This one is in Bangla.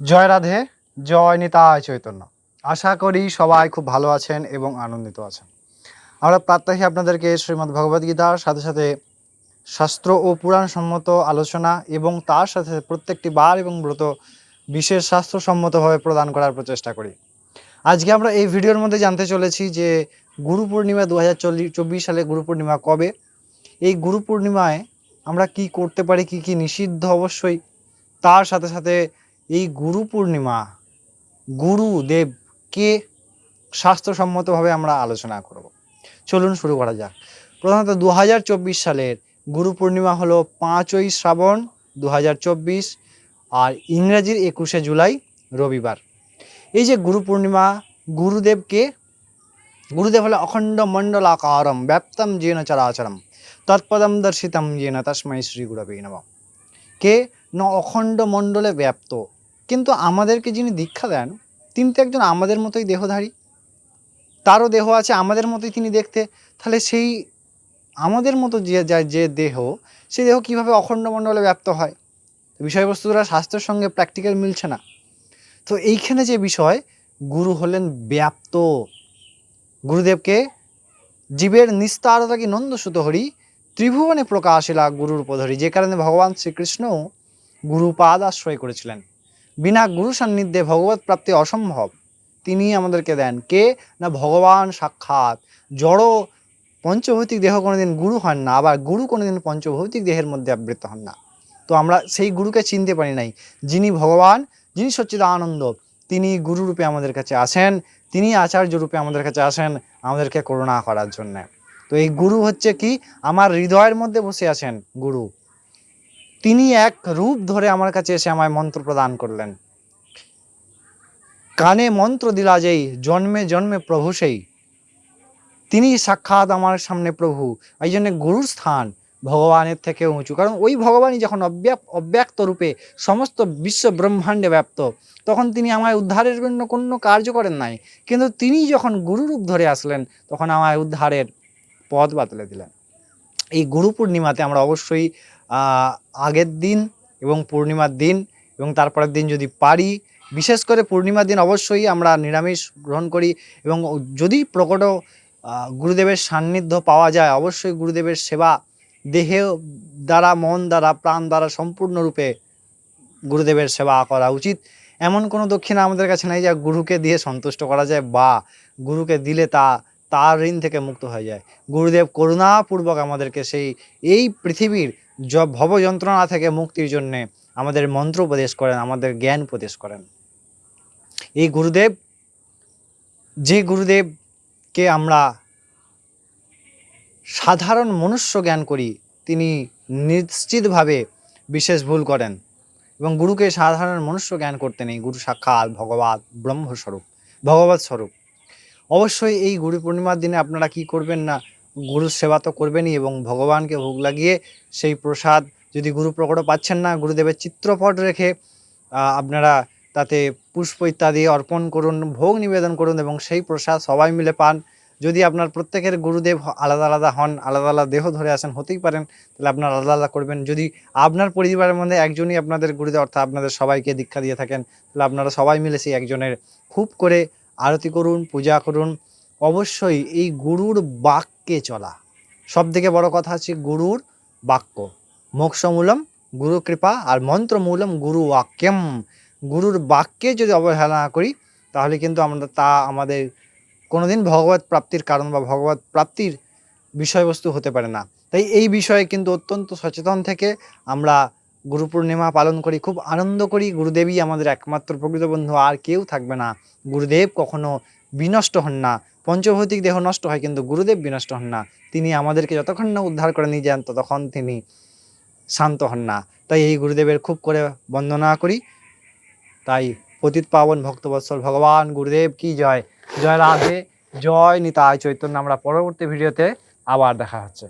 জয় রাধে, জয় নিতায় চৈতন্য। আশা করি সবাই খুব ভালো আছেন এবং আনন্দিত আছেন। আমরা প্রাত্যহিক আপনাদেরকে শ্রীমদ্ ভগবদ গীতার সাথে সাথে শাস্ত্র ও পুরাণ সম্মত আলোচনা এবং তার সাথে প্রত্যেকটি বার এবং ব্রত বিশেষ শাস্ত্রসম্মতভাবে প্রদান করার প্রচেষ্টা করি। আজকে আমরা এই ভিডিওর মধ্যে জানতে চলেছি যে গুরু পূর্ণিমা দু হাজার চব্বিশ সালে গুরু পূর্ণিমা কবে? এই গুরু পূর্ণিমায় আমরা কি করতে পারি, কি কি নিষিদ্ধ অবশ্যই তার সাথে সাথে এই গুরু পূর্ণিমা গুরুদেব কে স্বাস্থ্যসম্মতভাবে আমরা আলোচনা করব। চলুন শুরু করা যাক। প্রধানত দু হাজার চব্বিশ সালের গুরু পূর্ণিমা হলো পাঁচই শ্রাবণ দু হাজার চব্বিশ আর ইংরেজির একুশে জুলাই রবিবার। এই যে গুরু পূর্ণিমা গুরুদেবকে গুরুদেব হলো অখণ্ড মণ্ডল আকারম ব্যাপ্তম যেন চরাচরম, তৎপদম দর্শিতম যেন তস্মৈ শ্রী গুরবে নম। কে? ন অখণ্ড মণ্ডলে ব্যাপ্ত কিন্তু আমাদেরকে যিনি দীক্ষা দেন, তিনি তো একজন আমাদের মতোই দেহধারী। তারও দেহ আছে আমাদের মতোই তিনি দেখতে। তাহলে সেই আমাদের মতো যে যা- যে দেহ, সেই দেহ কীভাবে অখণ্ড মণ্ডলে ব্যাপ্ত হয়? বিষয়বস্তুরা স্বাস্থ্যের সঙ্গে প্র্যাকটিক্যাল মিলছে না। তো এইখানে যে বিষয়, গুরু হলেন ব্যাপ্ত। গুরুদেবকে জীবের নিস্তারতা কি নন্দসুত হরি, ত্রিভুবনে প্রকাশিলা গুরুর পধরি যে কারণে ভগবান শ্রীকৃষ্ণ গুরুপাদ আশ্রয় করেছিলেন। বিনা গুরু সান্নিধ্যে ভগবত প্রাপ্তি অসম্ভব। তিনি আমাদেরকে দেন কে? না ভগবান সাক্ষাৎ। জড় পঞ্চভৌতিক দেহ কোনোদিন গুরু হন না, আবার গুরু কোনোদিন পঞ্চভৌতিক দেহের মধ্যে আবৃত হন না। তো আমরা সেই গুরুকে চিনতে পারি নাই। যিনি ভগবান, যিনি সচ্চিদানন্দ, তিনি গুরু রূপে আমাদের কাছে আসেন, তিনি আচার্য রূপে আমাদের কাছে আসেন, আমাদেরকে করুণা করার জন্য। তো এই গুরু হচ্ছে কি? আমার হৃদয়ের মধ্যে বসে আছেন গুরু। তিনি এক রূপ ধরে আমার কাছে এসে আমায় মন্ত্র প্রদান করলেন। কানে মন্ত্র দিলা যেই জন্মে জন্মে প্রভু সেই। তিনি সাক্ষাৎ আমার সামনে প্রভু। এই জন্য গুরুর স্থান ভগবানের থেকে উঁচু। কারণ ওই ভগবানই যখন অব্যাপ, অব্যক্ত রূপে সমস্ত বিশ্ব ব্রহ্মাণ্ডে ব্যাপ্ত, তখন তিনি আমায় উদ্ধারের জন্য কোনো কার্য করেন নাই। কিন্তু তিনি যখন গুরু রূপ ধরে আসলেন, তখন আমায় উদ্ধারের পথ বাতলে দিলেন। এই গুরু পূর্ণিমাতে আমরা অবশ্যই আগের দিন এবং পূর্ণিমার দিন এবং তারপরের দিন যদি পারি। বিশেষ করে পূর্ণিমার দিন অবশ্যই আমরা নিরামিষ গ্রহণ করি এবং যদি প্রকট গুরুদেবের সান্নিধ্য পাওয়া যায়, অবশ্যই গুরুদেবের সেবা দেহে দ্বারা, মন দ্বারা, প্রাণ দ্বারা সম্পূর্ণরূপে গুরুদেবের সেবা করা উচিত। এমন কোনো দক্ষিণা আমাদের কাছে নেই যা গুরুকে দিয়ে সন্তুষ্ট করা যায় বা গুরুকে দিলে তা, তার ঋণ থেকে মুক্ত হয়ে যায়। গুরুদেব করুণাপূর্বক আমাদেরকে সেই, এই পৃথিবীর ভব যন্ত্রণা থেকে মুক্তির জন্যে আমাদের মন্ত্র উপদেশ করেন, আমাদের জ্ঞান উপদেশ করেন। এই গুরুদেব, যে গুরুদেবকে আমরা সাধারণ মনুষ্য জ্ঞান করি, তিনি নিশ্চিতভাবে বিশেষ ভুল করেন এবং গুরুকে সাধারণ মনুষ্য জ্ঞান করতে নেই। গুরু সাক্ষাৎ ভগবত ব্রহ্মস্বরূপ, ভগবত স্বরূপ। অবশ্যই এই গুরু পূর্ণিমার দিনে আপনারা কি করবেন না গুরুর সেবা তো করবেনই এবং ভগবানকে ভোগ লাগিয়ে সেই প্রসাদ যদি গুরু প্রকট পাচ্ছেন না, গুরুদেবের চিত্রপট রেখে আপনারা তাতে পুষ্প ইত্যাদি অর্পণ করুন, ভোগ নিবেদন করুন এবং সেই প্রসাদ সবাই মিলে পান। যদি আপনার প্রত্যেকের গুরুদেব আলাদা আলাদা হন, আলাদা আলাদা দেহ ধরে আসেন হতেই পারেন, তাহলে আপনার আলাদা আলাদা করবেন। যদি আপনার পরিবারের মধ্যে একজনই আপনাদের গুরুদেব, অর্থাৎ আপনাদের সবাইকে দীক্ষা দিয়ে থাকেন, তাহলে আপনারা সবাই মিলে সেই একজনের খুব করে আরতি করুন, পূজা করুন অবশ্যই এই গুরুর বাক্যে চলা। সব থেকে বড় কথা হচ্ছে গুরুর বাক্য। মোক্ষমূলম গুরু কৃপা আর মন্ত্রমূলম গুরু বাক্যম গুরুর বাক্যে যদি অবহেলা না করি, তাহলে কিন্তু আমরা তা আমাদের কোনোদিন ভগবত প্রাপ্তির কারণ বা ভগবত প্রাপ্তির বিষয়বস্তু হতে পারে না। তাই এই বিষয়ে কিন্তু অত্যন্ত সচেতন থেকে আমরা গুরু পূর্ণিমা পালন করি, খুব আনন্দ করি। গুরুদেবই আমাদের একমাত্র প্রকৃত বন্ধু, আর কেউ থাকবে না। গুরুদেব কখনো বিনষ্ট হন না। পঞ্চভৌতিক দেহ নষ্ট হয়, কিন্তু গুরুদেব বিনষ্ট হন না। তিনি আমাদেরকে যতক্ষণ না উদ্ধার করে নিয়ে যান, ততক্ষণ তিনি শান্ত হন না। তাই এই গুরুদেবের খুব করে বন্দনা করি। তাই পতিত পাবন ভক্তবৎসল ভগবান, গুরুদেব কি জয়? জয় রাধে, জয় নিতায় চৈতন্য। আমরা পরবর্তী ভিডিওতে আবার দেখা হচ্ছে।